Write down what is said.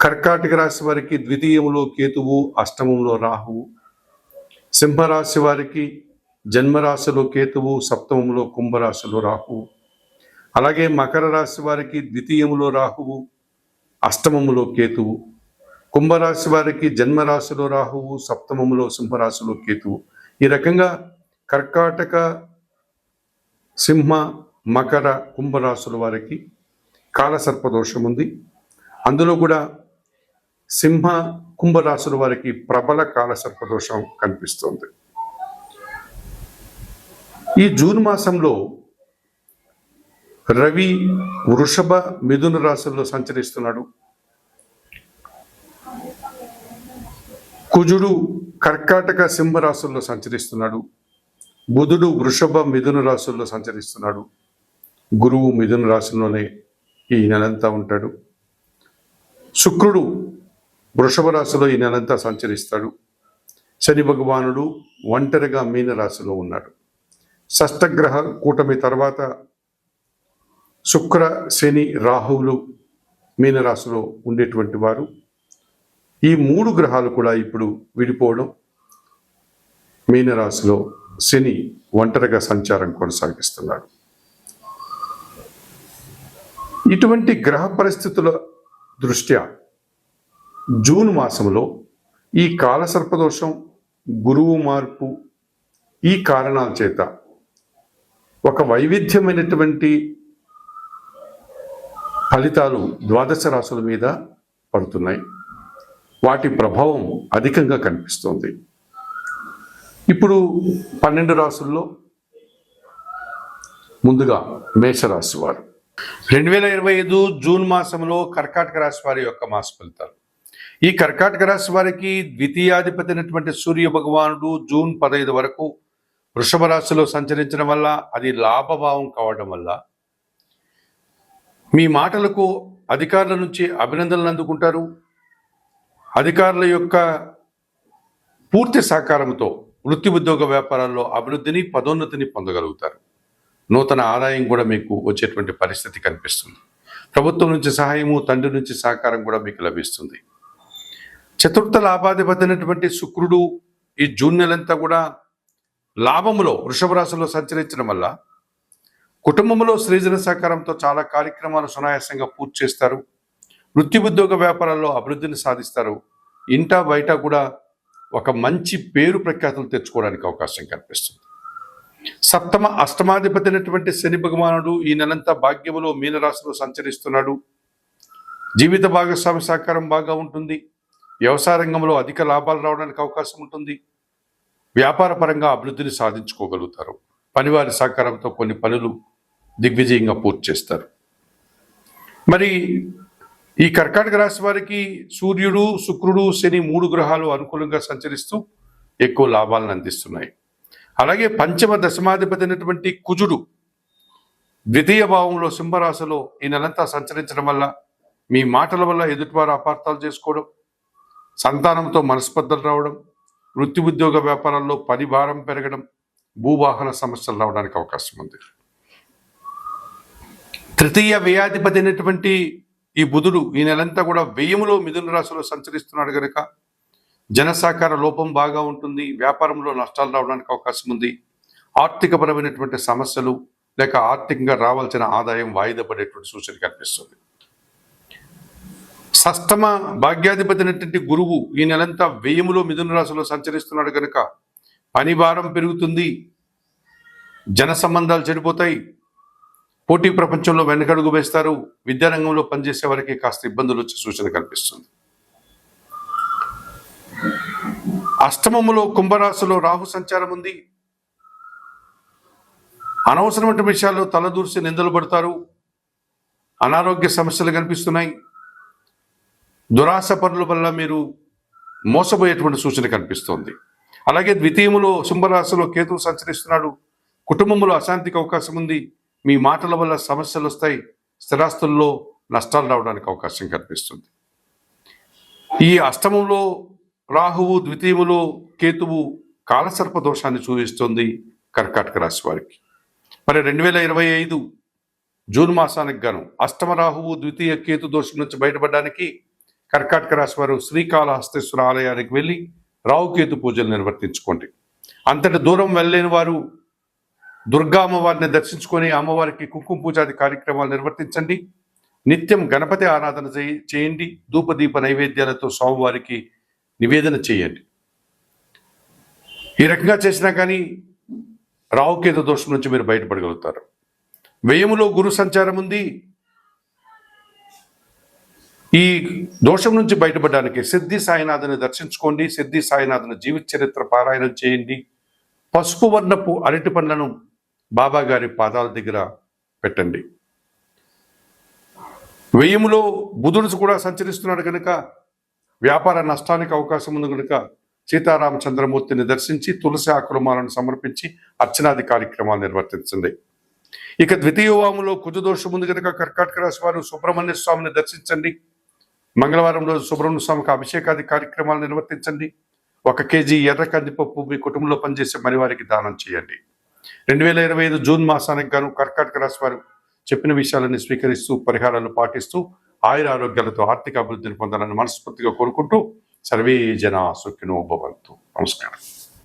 కర్కాటక రాశి వారికి ద్వితీయంలో కేతువు అష్టమంలో రాహువు. సింహరాశి వారికి జన్మరాశిలో కేతువు సప్తమంలో కుంభరాశిలో రాహువు. అలాగే మకర రాశి వారికి ద్వితీయంలో రాహువు అష్టమములో కేతువు. కుంభరాశి వారికి జన్మరాశిలో రాహువు సప్తమములో సింహరాశిలో కేతువు. ఈ రకంగా కర్కాటక సింహ మకర కుంభరాశుల వారికి కాలసర్పదోషం ఉంది అందులో కూడా సింహ కుంభరాశుల వారికి ప్రబల కాలసర్పదోషం కనిపిస్తుంది. ఈ జూన్ మాసంలో రవి వృషభ మిథున రాశుల్లో సంచరిస్తున్నాడు. కుజుడు కర్కాటక సింహ రాశుల్లో సంచరిస్తున్నాడు. బుధుడు వృషభ మిథున రాశుల్లో సంచరిస్తున్నాడు. గురువు మిథున రాశుల్లోనే ఈ నెలంతా ఉంటాడు. శుక్రుడు వృషభ రాశిలో ఈ నెలంతా సంచరిస్తాడు. శని భగవానుడు ఒంటరిగా మీనరాశిలో ఉన్నాడు. షష్టగ్రహ కూటమి తర్వాత శుక్ర శని రాహువులు మీనరాశిలో ఉండేటువంటి వారు. ఈ మూడు గ్రహాలు కూడా ఇప్పుడు విడిపోవడం మీనరాశిలో శని ఒంటరిగా సంచారం కొనసాగిస్తున్నాడు. ఇటువంటి గ్రహ పరిస్థితుల దృష్ట్యా జూన్ మాసంలో ఈ కాలసర్పదోషం గురువు మార్పు ఈ కారణాల చేత ఒక వైవిధ్యమైనటువంటి ఫలితాలు ద్వాదశ రాశుల మీద పడుతున్నాయి. వాటి ప్రభావం అధికంగా కనిపిస్తుంది. ఇప్పుడు పన్నెండు రాసుల్లో ముందుగా మేషరాశి వారు. రెండు వేల ఇరవై ఐదు జూన్ మాసంలో కర్కాటక రాశి వారి యొక్క మాస ఫలితాలు. ఈ కర్కాటక రాశి వారికి ద్వితీయాధిపతి అయినటువంటి సూర్య భగవానుడు జూన్ పదహైదు వరకు వృషభ రాశిలో సంచరించడం వల్ల అది లాభభావం కావడం వల్ల మీ మాటలకు అధికారుల నుంచి అభినందనలు అందుకుంటారు. అధికారుల యొక్క పూర్తి సహకారంతో వృత్తి ఉద్యోగ వ్యాపారాల్లో అభివృద్ధిని పదోన్నతిని పొందగలుగుతారు. నూతన ఆదాయం కూడా మీకు వచ్చేటువంటి పరిస్థితి కనిపిస్తుంది. ప్రభుత్వం నుంచి సహాయము తండ్రి నుంచి సహకారం కూడా మీకు లభిస్తుంది. చతుర్థ లాభాధిపతి అయినటువంటి శుక్రుడు ఈ జూన్ నెలంతా కూడా లాభములో వృషభ రాశిలో సంచరించడం వల్ల కుటుంబంలో సృజన సహకారంతో చాలా కార్యక్రమాలు సునాయాసంగా పూర్తి చేస్తారు. వృత్తి ఉద్యోగ వ్యాపారాల్లో అభివృద్ధిని సాధిస్తారు. ఇంటా బయట కూడా ఒక మంచి పేరు ప్రఖ్యాతులు తెచ్చుకోవడానికి అవకాశం కనిపిస్తుంది సప్తమ అష్టమాధిపతి అయినటువంటి శని భగవానుడు ఈ నెలంతా భాగ్యములో మీనరాశిలో సంచరిస్తున్నాడు. జీవిత భాగస్వామి సహకారం బాగా ఉంటుంది. వ్యవసాయ రంగంలో అధిక లాభాలు రావడానికి అవకాశం ఉంటుంది. వ్యాపార పరంగా అభివృద్ధిని సాధించుకోగలుగుతారు. పనివారి సహకారంతో కొన్ని పనులు దిగ్విజయంగా పూర్తి చేస్తారు. మరి ఈ కర్కాటక రాశి వారికి సూర్యుడు శుక్రుడు శని మూడు గ్రహాలు అనుకూలంగా సంచరిస్తూ ఎక్కువ లాభాలను అందిస్తున్నాయి. అలాగే పంచమ దశమాధిపతి అయినటువంటి కుజుడు ద్వితీయ భావంలో సింహరాశిలో ఈ నెలంతా సంచరించడం వల్ల మీ మాటల వల్ల ఎదుటివారు అపార్థాలు చేసుకోవడం సంతానంతో మనస్పర్ధలు రావడం వృత్తి ఉద్యోగ వ్యాపారాల్లో పని భారం పెరగడం భూవాహన సమస్యలు రావడానికి అవకాశం ఉంది. తృతీయ వ్యయాధిపతి అయినటువంటి ఈ బుధుడు ఈ నెలంతా కూడా వ్యయములో మిథున రాశిలో సంచరిస్తున్నాడు కనుక జనసాకార లోపం బాగా ఉంటుంది వ్యాపారంలో నష్టాలు రావడానికి అవకాశం ఉంది ఆర్థికపరమైనటువంటి సమస్యలు లేక ఆర్థికంగా రావాల్సిన ఆదాయం వాయిదా పడేటువంటి సూచన కనిపిస్తుంది. షష్టమ భాగ్యాధిపతి అయినటువంటి గురువు ఈ నెలంతా వ్యయములో మిథున రాశిలో సంచరిస్తున్నాడు కనుక పని భారం పెరుగుతుంది జన సంబంధాలు చెడిపోతాయి పోటీ ప్రపంచంలో వెనకడుగు వేస్తారు విద్యారంగంలో పనిచేసే వారికి కాస్త ఇబ్బందులు వచ్చే సూచన కనిపిస్తుంది అష్టమములో కుంభరాశిలో రాహు సంచారం ఉంది. అనవసరమైన విషయాల్లో తలదూర్చి నిందలు పడతారు. అనారోగ్య సమస్యలు కనిపిస్తున్నాయి. దురాశ పనుల వల్ల మీరు మోసపోయేటువంటి సూచన కనిపిస్తోంది. అలాగే ద్వితీయములో సింహరాశిలో కేతువు సంచరిస్తున్నాడు. కుటుంబంలో అశాంతికి అవకాశం ఉంది. మీ మాటల వల్ల సమస్యలు వస్తాయి. స్థిరాస్తుల్లో నష్టాలు రావడానికి అవకాశం కనిపిస్తుంది. ఈ అష్టమంలో రాహువు ద్వితీయములో కేతువు కాలసర్ప దోషాన్ని చూపిస్తుంది కర్కాటక రాశి వారికి. మరి రెండు వేల ఇరవై ఐదు జూన్ మాసానికి గాను అష్టమ రాహువు ద్వితీయ కేతు దోషం నుంచి బయటపడడానికి కర్కాటక రాశి వారు శ్రీకాళహస్తేశ్వర ఆలయానికి వెళ్ళి రావుకేతు పూజలు నిర్వర్తించుకోండి. అంతటి దూరం వెళ్ళలేని వారు దుర్గా అమ్మవారిని దర్శించుకొని అమ్మవారికి కుంకుమ పూజాది కార్యక్రమాలు నిర్వర్తించండి. నిత్యం గణపతి ఆరాధన చేయండి. ధూపదీప నైవేద్యాలతో స్వామివారికి నివేదన చేయండి. ఈ రకంగా చేసినా కానీ రావుకేతు దోషం నుంచి మీరు బయటపడగలుగుతారు. వ్యయములో గురు సంచారం ఉంది. ఈ దోషం నుంచి బయటపడడానికి సిద్ధి సాయినాథుని దర్శించుకోండి. సిద్ధి సాయినాథుని జీవిత చరిత్ర పారాయణం చేయండి. పసుపు వర్ణపు అరటి పండ్లను బాబా గారి పాదాల దగ్గర పెట్టండి. వ్యయములో బుధుడు కూడా సంచరిస్తున్నాడు కనుక వ్యాపార నష్టానికి అవకాశం ఉంది కనుక సీతారామచంద్రమూర్తిని దర్శించి తులసి ఆకులమాలను సమర్పించి అర్చనాది కార్యక్రమాలు నిర్వర్తించండి. ఇక ద్వితీయ వాములో కుజదోషం ఉంది కనుక కర్కాటక రాశి వారు సుబ్రహ్మణ్య స్వామిని దర్శించండి. మంగళవారం రోజు సుబ్రహ్మణ్య స్వామికి అభిషేకాది కార్యక్రమాలు నిర్వర్తించండి. ఒక కేజీ ఎర్ర కందిపప్పు మీ కుటుంబంలో పనిచేసే మరివారికి దానం చేయండి. రెండు వేల ఇరవై ఐదు జూన్ మాసానికి గాను కర్కాటక రాశి వారు చెప్పిన విషయాలని స్వీకరిస్తూ పరిహారాలు పాటిస్తూ ఆయుర ఆరోగ్యాలతో ఆర్థిక అభివృద్ధిని పొందాలని మనస్ఫూర్తిగా కోరుకుంటూ సర్వే జన సుఖినో భవంతు. నమస్కారం.